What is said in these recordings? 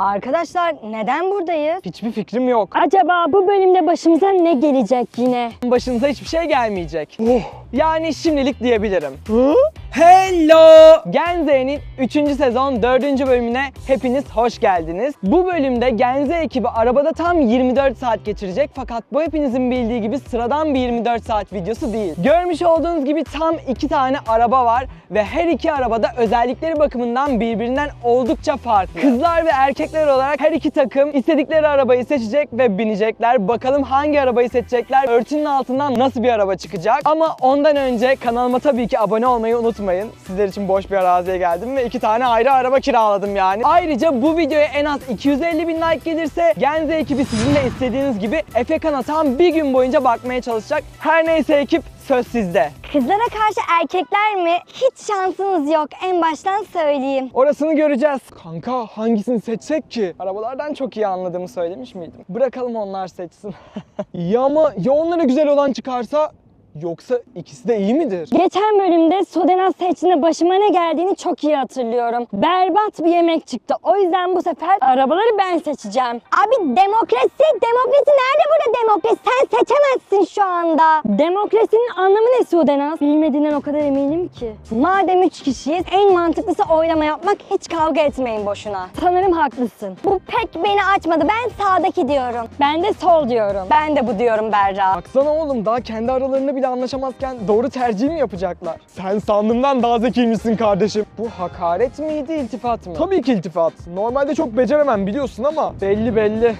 Arkadaşlar neden buradayız? Hiçbir fikrim yok. Acaba bu bölümde başımıza ne gelecek yine? Başınıza hiçbir şey gelmeyecek. Yani şimdilik diyebilirim. Hello! Genze'nin 3. sezon 4. bölümüne hepiniz hoş geldiniz. Bu bölümde Genze ekibi arabada tam 24 saat geçirecek fakat bu hepinizin bildiği gibi sıradan bir 24 saat videosu değil. Görmüş olduğunuz gibi tam iki tane araba var ve her iki arabada özellikleri bakımından birbirinden oldukça farklı. Kızlar ve erkekler olarak her iki takım istedikleri arabayı seçecek ve binecekler. Bakalım hangi arabayı seçecekler, örtünün altından nasıl bir araba çıkacak. Ama ondan önce kanalıma tabii ki abone olmayı unutmayın. Sizler için boş bir araziye geldim ve iki tane ayrı araba kiraladım yani. Ayrıca bu videoya en az 250 bin like gelirse Genze ekibi sizin de istediğiniz gibi Efekan'a tam bir gün boyunca bakmaya çalışacak. Her neyse ekip söz sizde. Kızlara karşı erkekler mi? Hiç şansınız yok. En baştan söyleyeyim. Orasını göreceğiz. Kanka hangisini seçsek ki? Arabalardan çok iyi anladığımı söylemiş miydim? Bırakalım onlar seçsin. iyi ama ya onlara güzel olan çıkarsa? Yoksa ikisi de iyi midir? Geçen bölümde Sodenaz seçtiğinde başıma ne geldiğini çok iyi hatırlıyorum. Berbat bir yemek çıktı. O yüzden bu sefer arabaları ben seçeceğim. Abi demokrasi, demokrasi nerede burada demokrasi? Sen seçemezsin şu anda. Demokrasinin anlamı ne Sodenaz? Bilmediğinden o kadar eminim ki. Madem üç kişiyiz en mantıklısı oylama yapmak hiç kavga etmeyin boşuna. Sanırım haklısın. Bu pek beni açmadı. Ben sağdaki diyorum. Ben de sol diyorum. Ben de bu diyorum Berra. Baksana oğlum daha kendi aralarında bile anlaşamazken doğru tercih mi yapacaklar? Sen sandığımdan daha zekiymişsin kardeşim. Bu hakaret miydi iltifat mı? Tabii ki iltifat. Normalde çok beceremem biliyorsun ama belli belli.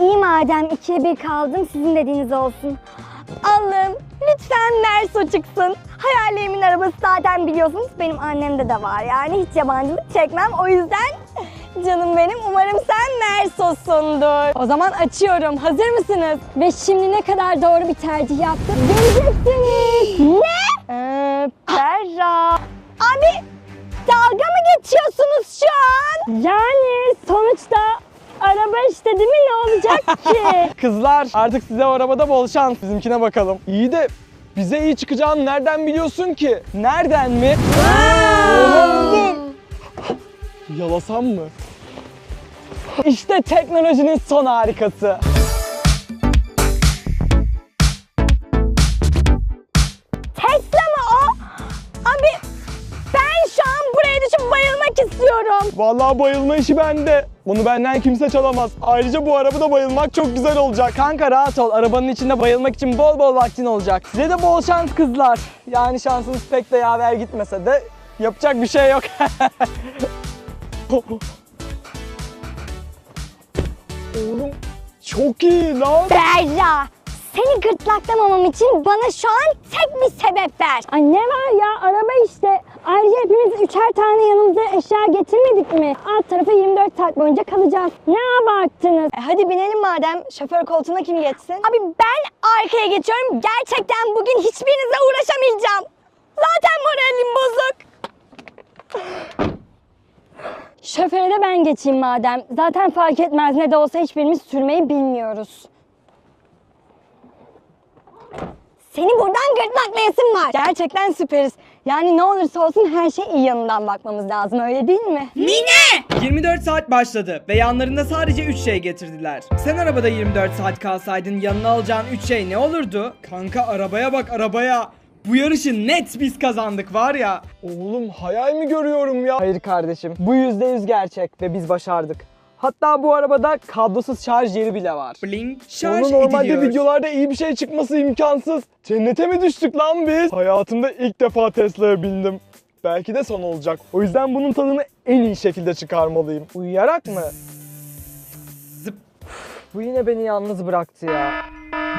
İyi madem ikiye bir kaldım sizin dediğiniz olsun. Allah'ım lütfen Merso çıksın. Hayallerimin arabası zaten biliyorsunuz benim annemde de var yani hiç yabancılık çekmem o yüzden canım benim umarım sen Merso'sundur. O zaman açıyorum hazır mısınız? Ve şimdi ne kadar doğru bir tercih yaptım göreceksiniz. Ne? Ee, Berra. Abi dalga mı geçiyorsunuz şu an? Yani sonuçta araba işte değil mi ne olacak ki? Kızlar artık size o arabada bol şans. Bizimkine bakalım. İyi de bize iyi çıkacağını nereden biliyorsun ki? Nereden mi? Oğlum! Yalasam mı? İşte teknolojinin son harikası. Tesla mı o? Abi ben şu an buraya düşüp bayılmak istiyorum. Vallahi bayılma işi bende. Onu benden kimse çalamaz. Ayrıca bu arabada bayılmak çok güzel olacak. Kanka rahat ol. Arabanın içinde bayılmak için bol bol vaktin olacak. Size de bol şans kızlar. Yani şansınız pek de yaver gitmese de yapacak bir şey yok. Oğlum çok iyi lan. Berra seni gırtlaklamamam için bana şu an tek bir sebep ver. Ay ne var ya araba işte. Ayrıca hepimiz üçer tane yanımıza eşya getirmedik mi? Alt tarafa 24 saat boyunca kalacağız. Ne abarttınız? E hadi binelim madem. Şoför koltuğuna kim geçsin? Abi ben arkaya geçiyorum. Gerçekten bugün hiçbirinizle uğraşamayacağım. Zaten moralim bozuk. Şoföre de ben geçeyim madem. Zaten fark etmez ne de olsa hiçbirimiz sürmeyi bilmiyoruz. Seni buradan gırtlaklayasın var. Gerçekten süperiz. Yani ne olursa olsun her şey iyi yanından bakmamız lazım öyle değil mi? 24 saat başladı ve yanlarında sadece 3 şey getirdiler. Sen arabada 24 saat kalsaydın yanına alacağın 3 şey ne olurdu? Kanka arabaya bak arabaya. Bu yarışı net biz kazandık var ya. Oğlum hayal mi görüyorum ya? Hayır kardeşim. Bu yüzde yüz gerçek ve biz başardık. Hatta bu arabada kablosuz şarj yeri bile var. Blink şarj Onun normalde ediliyor. videolarda iyi bir şey çıkması imkansız. Cennete mi düştük lan biz? Hayatımda ilk defa Tesla'ya bindim. Belki de son olacak. O yüzden bunun tadını en iyi şekilde çıkarmalıyım. Uyuyarak mı? Zıp. Bu yine beni yalnız bıraktı ya.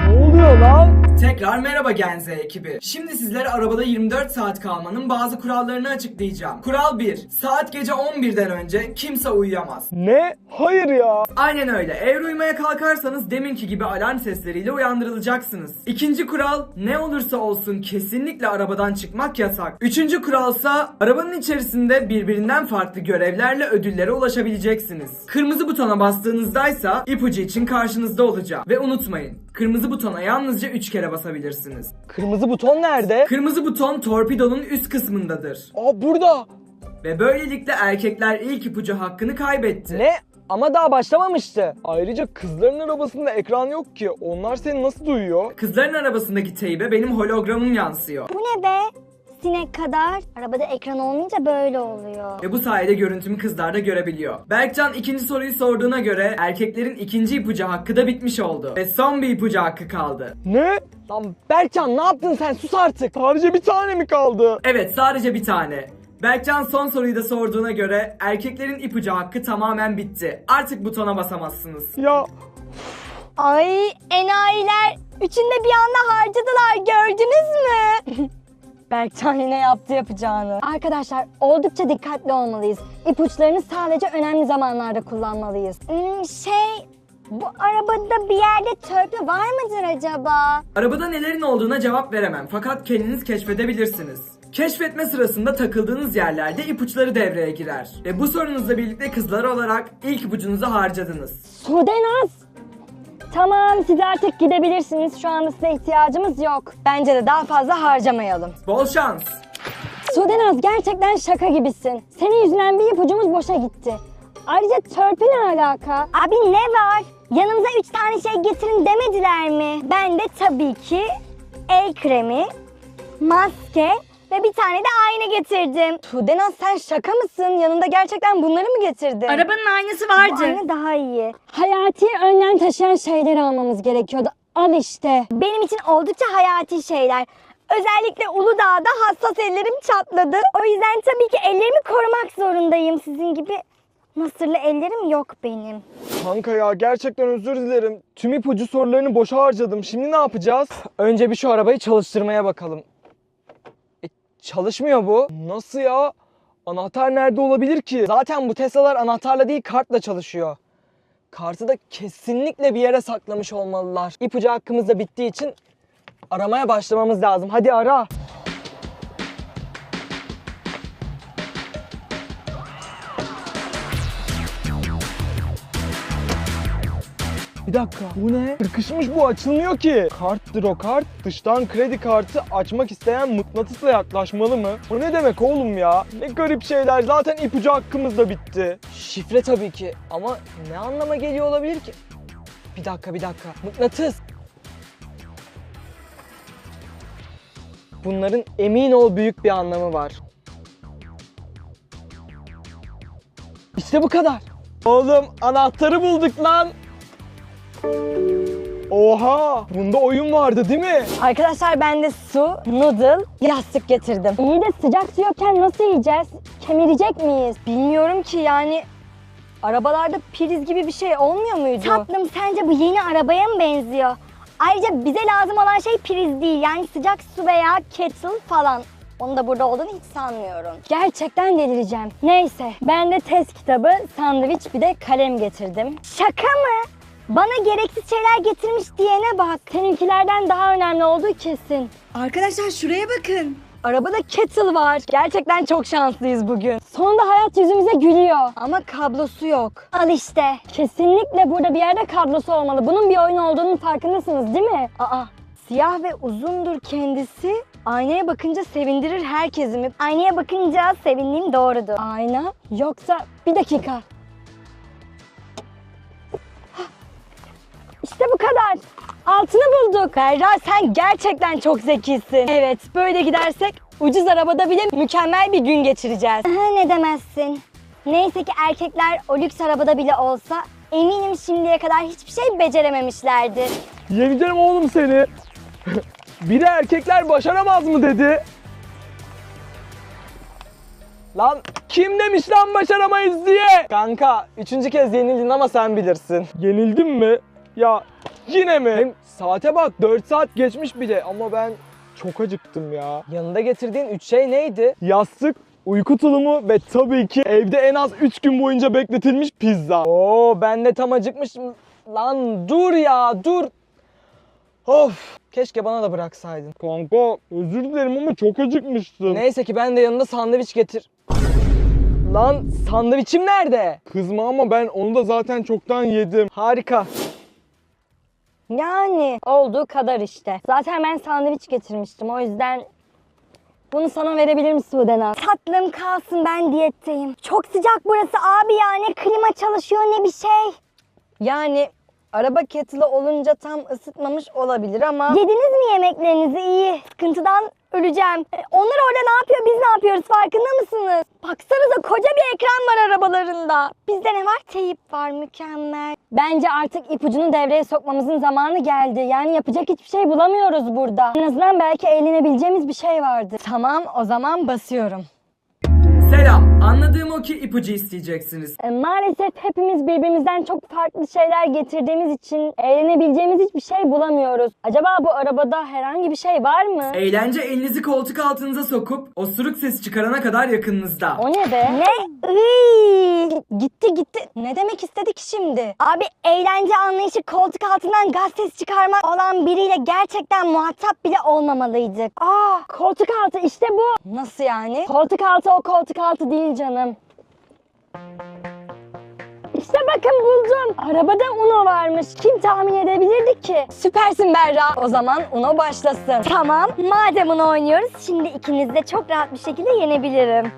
Ne oluyor lan? Tekrar merhaba Genze ekibi. Şimdi sizlere arabada 24 saat kalmanın bazı kurallarını açıklayacağım. Kural 1. Saat gece 11'den önce kimse uyuyamaz. Ne? Hayır ya. Aynen öyle. Eğer uyumaya kalkarsanız deminki gibi alarm sesleriyle uyandırılacaksınız. İkinci kural ne olursa olsun kesinlikle arabadan çıkmak yasak. Üçüncü kuralsa arabanın içerisinde birbirinden farklı görevlerle ödüllere ulaşabileceksiniz. Kırmızı butona bastığınızdaysa ipucu için karşınızda olacak. Ve unutmayın kırmızı butona yalnızca 3 kere basabilirsiniz. Kırmızı buton nerede? Kırmızı buton torpidonun üst kısmındadır. Aa burada. Ve böylelikle erkekler ilk ipucu hakkını kaybetti. Ne? Ama daha başlamamıştı. Ayrıca kızların arabasında ekran yok ki. Onlar seni nasıl duyuyor? Kızların arabasındaki teybe benim hologramım yansıyor. Bu ne be? Sinek kadar. Arabada ekran olmayınca böyle oluyor. Ve bu sayede görüntümü kızlar da görebiliyor. Berkcan ikinci soruyu sorduğuna göre erkeklerin ikinci ipucu hakkı da bitmiş oldu. Ve son bir ipucu hakkı kaldı. Ne? Lan Berkcan ne yaptın sen? Sus artık. Sadece bir tane mi kaldı? Evet sadece bir tane. Berkcan son soruyu da sorduğuna göre erkeklerin ipucu hakkı tamamen bitti. Artık butona basamazsınız. Ya Ay enayiler. Üçünde bir anda harcadılar gördünüz mü? Berkcan yine yaptı yapacağını. Arkadaşlar oldukça dikkatli olmalıyız. İpuçlarını sadece önemli zamanlarda kullanmalıyız. Hmm, şey bu arabada bir yerde törpü var mıdır acaba? Arabada nelerin olduğuna cevap veremem fakat kendiniz keşfedebilirsiniz. Keşfetme sırasında takıldığınız yerlerde ipuçları devreye girer. Ve bu sorunuzla birlikte kızlar olarak ilk ipucunuzu harcadınız. Sudenaz! Tamam siz artık gidebilirsiniz. Şu anda size ihtiyacımız yok. Bence de daha fazla harcamayalım. Bol şans! Sudenaz gerçekten şaka gibisin. Senin yüzünden bir ipucumuz boşa gitti. Ayrıca törpü ne alaka? Abi ne var? Yanımıza üç tane şey getirin demediler mi? Ben de tabii ki el kremi, maske ve bir tane de ayna getirdim. Sudenaz sen şaka mısın? Yanında gerçekten bunları mı getirdin? Arabanın aynası Bu vardı. ayna daha iyi. Hayati önlem taşıyan şeyleri almamız gerekiyordu. Al işte. Benim için oldukça hayati şeyler. Özellikle Uludağ'da hassas ellerim çatladı. O yüzden tabii ki ellerimi korumak zorundayım. Sizin gibi nasırlı ellerim yok benim. kanka ya gerçekten özür dilerim. Tüm ipucu sorularını boşa harcadım. Şimdi ne yapacağız? Önce bir şu arabayı çalıştırmaya bakalım. E, çalışmıyor bu. Nasıl ya? Anahtar nerede olabilir ki? Zaten bu Tesla'lar anahtarla değil kartla çalışıyor. Kartı da kesinlikle bir yere saklamış olmalılar. İpucu hakkımız da bittiği için aramaya başlamamız lazım. Hadi ara. Bir dakika bu ne? Sıkışmış bu açılmıyor ki. Karttır o kart. Dıştan kredi kartı açmak isteyen mıknatısla yaklaşmalı mı? Bu ne demek oğlum ya? Ne garip şeyler. Zaten ipucu hakkımız da bitti. Şifre tabii ki ama ne anlama geliyor olabilir ki? Bir dakika bir dakika. Mıknatıs. Bunların emin ol büyük bir anlamı var. İşte bu kadar. Oğlum anahtarı bulduk lan. Oha! Bunda oyun vardı değil mi? Arkadaşlar ben de su, noodle, yastık getirdim. İyi de sıcak su yokken nasıl yiyeceğiz? Kemirecek miyiz? Bilmiyorum ki yani arabalarda priz gibi bir şey olmuyor muydu? Tatlım sence bu yeni arabaya mı benziyor? Ayrıca bize lazım olan şey priz değil yani sıcak su veya kettle falan. Onun da burada olduğunu hiç sanmıyorum. Gerçekten delireceğim. Neyse ben de test kitabı, sandviç bir de kalem getirdim. Şaka mı? Bana gereksiz şeyler getirmiş diyene bak. Seninkilerden daha önemli olduğu kesin. Arkadaşlar şuraya bakın. Arabada kettle var. Gerçekten çok şanslıyız bugün. Sonunda hayat yüzümüze gülüyor. Ama kablosu yok. Al işte. Kesinlikle burada bir yerde kablosu olmalı. Bunun bir oyun olduğunun farkındasınız değil mi? Aa, siyah ve uzundur kendisi. Aynaya bakınca sevindirir herkesi mi? Aynaya bakınca sevindiğim doğrudur. Ayna yoksa bir dakika. İşte bu kadar. Altını bulduk. Berra sen gerçekten çok zekisin. Evet böyle gidersek ucuz arabada bile mükemmel bir gün geçireceğiz. ne demezsin. Neyse ki erkekler o lüks arabada bile olsa eminim şimdiye kadar hiçbir şey becerememişlerdir. Yeneceğim oğlum seni. Biri erkekler başaramaz mı dedi. Lan kim demiş lan başaramayız diye? Kanka üçüncü kez yenildin ama sen bilirsin. Yenildim mi? Ya yine mi? Hem saate bak 4 saat geçmiş bile ama ben çok acıktım ya. Yanında getirdiğin üç şey neydi? Yastık, uyku tulumu ve tabii ki evde en az 3 gün boyunca bekletilmiş pizza. Oo ben de tam acıkmışım. Lan dur ya dur. Of keşke bana da bıraksaydın. Kanka özür dilerim ama çok acıkmıştım. Neyse ki ben de yanında sandviç getir. Lan sandviçim nerede? Kızma ama ben onu da zaten çoktan yedim. Harika. Yani olduğu kadar işte. Zaten ben sandviç getirmiştim o yüzden Bunu sana verebilirim Sudenaz. Tatlım kalsın ben diyetteyim. Çok sıcak burası abi ya. Ne klima çalışıyor ne bir şey. Yani araba kettle'ı olunca tam ısıtmamış olabilir ama... Yediniz mi yemeklerinizi? İyi. Sıkıntıdan öleceğim. E, Onlar orada ne yapıyor biz ne yapıyoruz farkında mısınız? Baksanıza koca bir ekran var arabalarında. Bizde ne var? Teyip var mükemmel. Bence artık ipucunu devreye sokmamızın zamanı geldi. Yani yapacak hiçbir şey bulamıyoruz burada. En azından belki eğlenebileceğimiz bir şey vardı. Tamam o zaman basıyorum. Selam. Anladığım o ki ipucu isteyeceksiniz. E, Maalesef hepimiz birbirimizden çok farklı şeyler getirdiğimiz için eğlenebileceğimiz hiçbir şey bulamıyoruz. Acaba bu arabada herhangi bir şey var mı? Eğlence elinizi koltuk altınıza sokup osuruk sesi çıkarana kadar yakınınızda. O ne be? Ne? Iy! Gitti gitti. Ne demek istedik şimdi? Abi eğlence anlayışı koltuk altından gaz sesi çıkarmak olan biriyle gerçekten muhatap bile olmamalıydık. Aa koltuk altı işte bu. Nasıl yani? Koltuk altı o koltuk altı değil canım. İşte bakın buldum. Arabada Uno varmış. Kim tahmin edebilirdi ki? Süpersin Berra. O zaman Uno başlasın. Tamam, madem Uno oynuyoruz, şimdi ikinizi de çok rahat bir şekilde yenebilirim.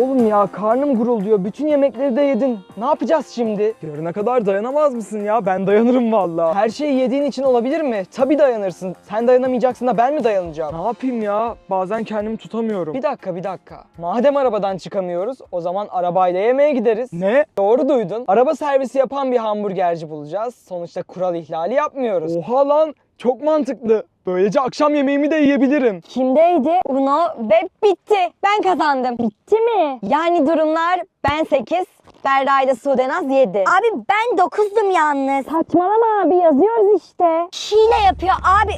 Oğlum ya karnım gurulduyor. Bütün yemekleri de yedin. Ne yapacağız şimdi? Yarına kadar dayanamaz mısın ya? Ben dayanırım vallahi. Her şeyi yediğin için olabilir mi? Tabii dayanırsın. Sen dayanamayacaksın da ben mi dayanacağım? Ne yapayım ya? Bazen kendimi tutamıyorum. Bir dakika bir dakika. Madem arabadan çıkamıyoruz o zaman arabayla yemeğe gideriz. Ne? Doğru duydun. Araba servisi yapan bir hamburgerci bulacağız. Sonuçta kural ihlali yapmıyoruz. Oha lan çok mantıklı. Böylece akşam yemeğimi de yiyebilirim. Kimdeydi? Uno ve bitti. Ben kazandım. Bitti mi? Yani durumlar ben 8, Berra ile Sudenaz 7. Abi ben dokuzdum yalnız. Saçmalama abi yazıyoruz işte. Hile yapıyor abi.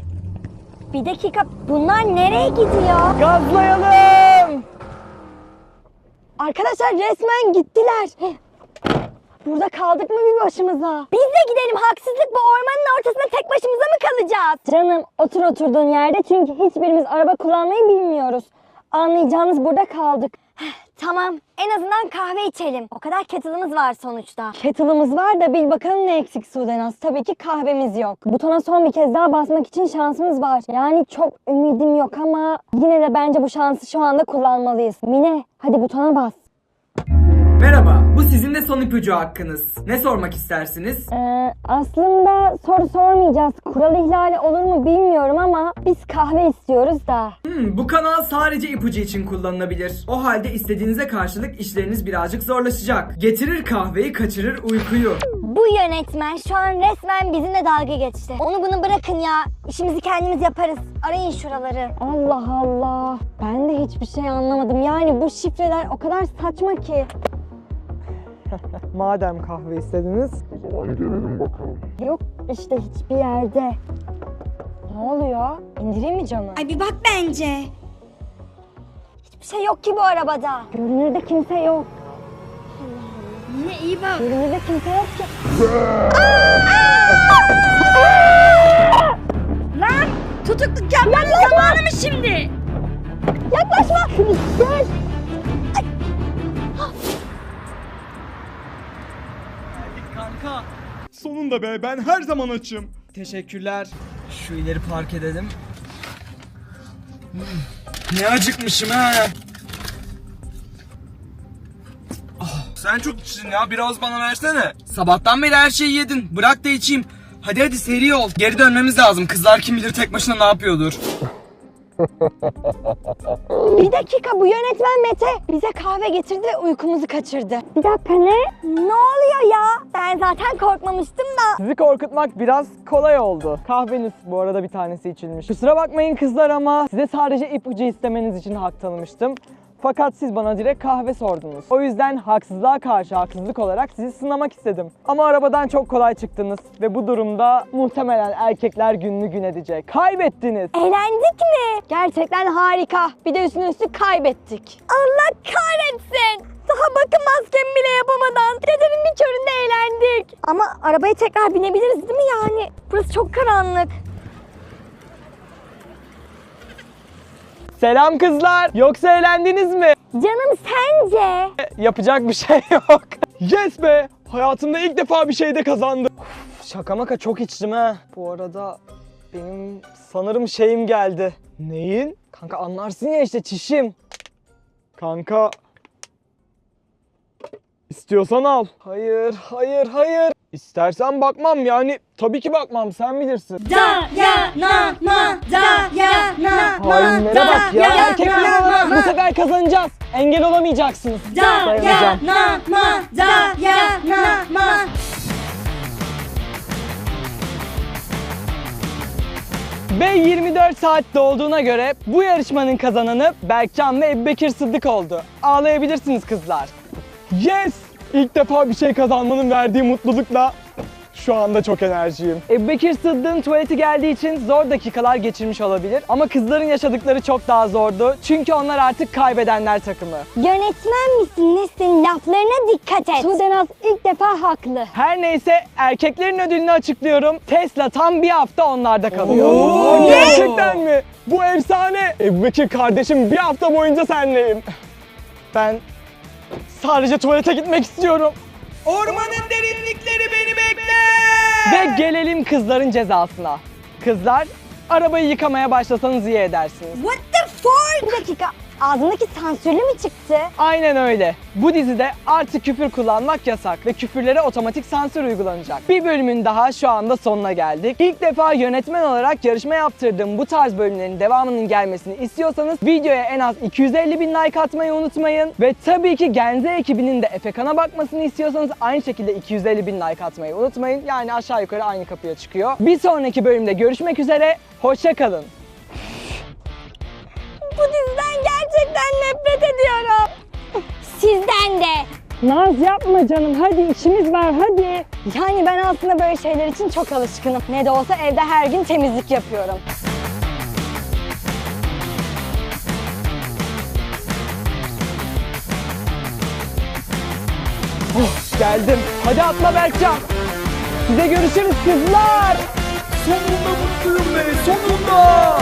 Bir dakika bunlar nereye gidiyor? Gazlayalım! Arkadaşlar resmen gittiler. Burada kaldık mı bir başımıza? Biz de gidelim haksızlık bu ormanın ortasında tek başımıza mı kalacağız? Canım otur oturduğun yerde çünkü hiçbirimiz araba kullanmayı bilmiyoruz. Anlayacağınız burada kaldık. tamam en azından kahve içelim. O kadar kettle'ımız var sonuçta. Kettle'ımız var da bil bakalım ne eksik Sudenaz. Tabii ki kahvemiz yok. Butona son bir kez daha basmak için şansımız var. Yani çok ümidim yok ama yine de bence bu şansı şu anda kullanmalıyız. Mine hadi butona bas. Merhaba. Bu sizin de son ipucu hakkınız. Ne sormak istersiniz? Ee, aslında soru sormayacağız. Kural ihlali olur mu bilmiyorum ama biz kahve istiyoruz da. Hmm, bu kanal sadece ipucu için kullanılabilir. O halde istediğinize karşılık işleriniz birazcık zorlaşacak. Getirir kahveyi, kaçırır uykuyu. Bu yönetmen şu an resmen bizimle dalga geçti. Onu bunu bırakın ya. İşimizi kendimiz yaparız. Arayın şuraları. Allah Allah. Ben de hiçbir şey anlamadım. Yani bu şifreler o kadar saçma ki. Madem kahve istediniz. Yok işte hiçbir yerde. Ne oluyor? İndireyim mi camı? Ay bir bak bence. Hiçbir şey yok ki bu arabada. Görünürde kimse yok. Yine iyi bak. Görünürde kimse yok ki. Lan tutukluk yapmanın zamanı mı şimdi? Yaklaşma. Gel. Sonunda be ben her zaman açım. Teşekkürler. Şu ileri park edelim. Hmm, Ne acıkmışım ha. Ah, sen çok içtin ya biraz bana versene. Sabahtan beri her şeyi yedin. Bırak da içeyim. Hadi hadi seri ol. Geri dönmemiz lazım. Kızlar kim bilir tek başına ne yapıyordur. Bir dakika bu yönetmen Mete bize kahve getirdi ve uykumuzu kaçırdı. Bir dakika ne? Ne oluyor ya? Ben zaten korkmamıştım da. Sizi korkutmak biraz kolay oldu. Kahveniz bu arada bir tanesi içilmiş. Kusura bakmayın kızlar ama size sadece ipucu istemeniz için hak tanımıştım. Fakat siz bana direkt kahve sordunuz. O yüzden haksızlığa karşı haksızlık olarak sizi sınamak istedim. Ama arabadan çok kolay çıktınız ve bu durumda muhtemelen erkekler gününü gün edecek. Kaybettiniz. Eğlendik mi? Gerçekten harika. Bir de üstüne üstlük kaybettik. Allah kahretsin. Daha bakım maskemi bile yapamadan gecenin bir köründe eğlendik. Ama arabaya tekrar binebiliriz değil mi yani? Burası çok karanlık. Selam kızlar. Yoksa eğlendiniz mi? Canım sence? Yapacak bir şey yok. Yes be! Hayatımda ilk defa bir şeyde kazandım. Şaka maka çok içtim ha. Bu arada benim sanırım şeyim geldi. Neyin? Kanka anlarsın ya işte çişim. Kanka. İstiyorsan al. Hayır, hayır, hayır. İstersen bakmam yani. Tabii ki bakmam sen bilirsin. Dayanama, dayanama, Hainlere bak ya. Erkekler olarak bu sefer kazanacağız. Engel olamayacaksınız. Dayanacağım. dayanama, dayanama. Ve 24 saat dolduğuna göre bu yarışmanın kazananı Berkcan ve Ebubekir Sıddık oldu. Ağlayabilirsiniz kızlar. Yes! İlk defa bir şey kazanmanın verdiği mutlulukla şu anda çok enerjiyim. Ebubekir Sıddık'ın tuvaleti geldiği için zor dakikalar geçirmiş olabilir. Ama kızların yaşadıkları çok daha zordu. Çünkü onlar artık kaybedenler takımı. Yönetmen misin nesin laflarına dikkat et. Sudenaz ilk defa haklı. Her neyse erkeklerin ödülünü açıklıyorum. Tesla tam bir hafta onlarda kalıyor. Oo, gerçekten mi? Bu efsane. Ebubekir kardeşim bir hafta boyunca senleyim. Ben sadece tuvalete gitmek istiyorum. Ormanın derinlikleri beni bekle. Ve gelelim kızların cezasına. Kızlar arabayı yıkamaya başlasanız iyi edersiniz. What the fuck? Bir dakika ağzındaki sansürlü mü çıktı? Aynen öyle. Bu dizide artık küfür kullanmak yasak ve küfürlere otomatik sansür uygulanacak. Bir bölümün daha şu anda sonuna geldik. İlk defa yönetmen olarak yarışma yaptırdığım bu tarz bölümlerin devamının gelmesini istiyorsanız videoya en az 250 bin like atmayı unutmayın. Ve tabii ki Genze ekibinin de Efekan'a bakmasını istiyorsanız aynı şekilde 250 bin like atmayı unutmayın. Yani aşağı yukarı aynı kapıya çıkıyor. Bir sonraki bölümde görüşmek üzere. Hoşçakalın. Bu diziden Gerçekten nefret ediyorum. Sizden de. Naz yapma canım hadi işimiz var hadi. Yani ben aslında böyle şeyler için çok alışkınım. Ne de olsa evde her gün temizlik yapıyorum. Oh, geldim. Hadi atla Berkcan. Size görüşürüz kızlar. Sonunda mutluyum be sonunda.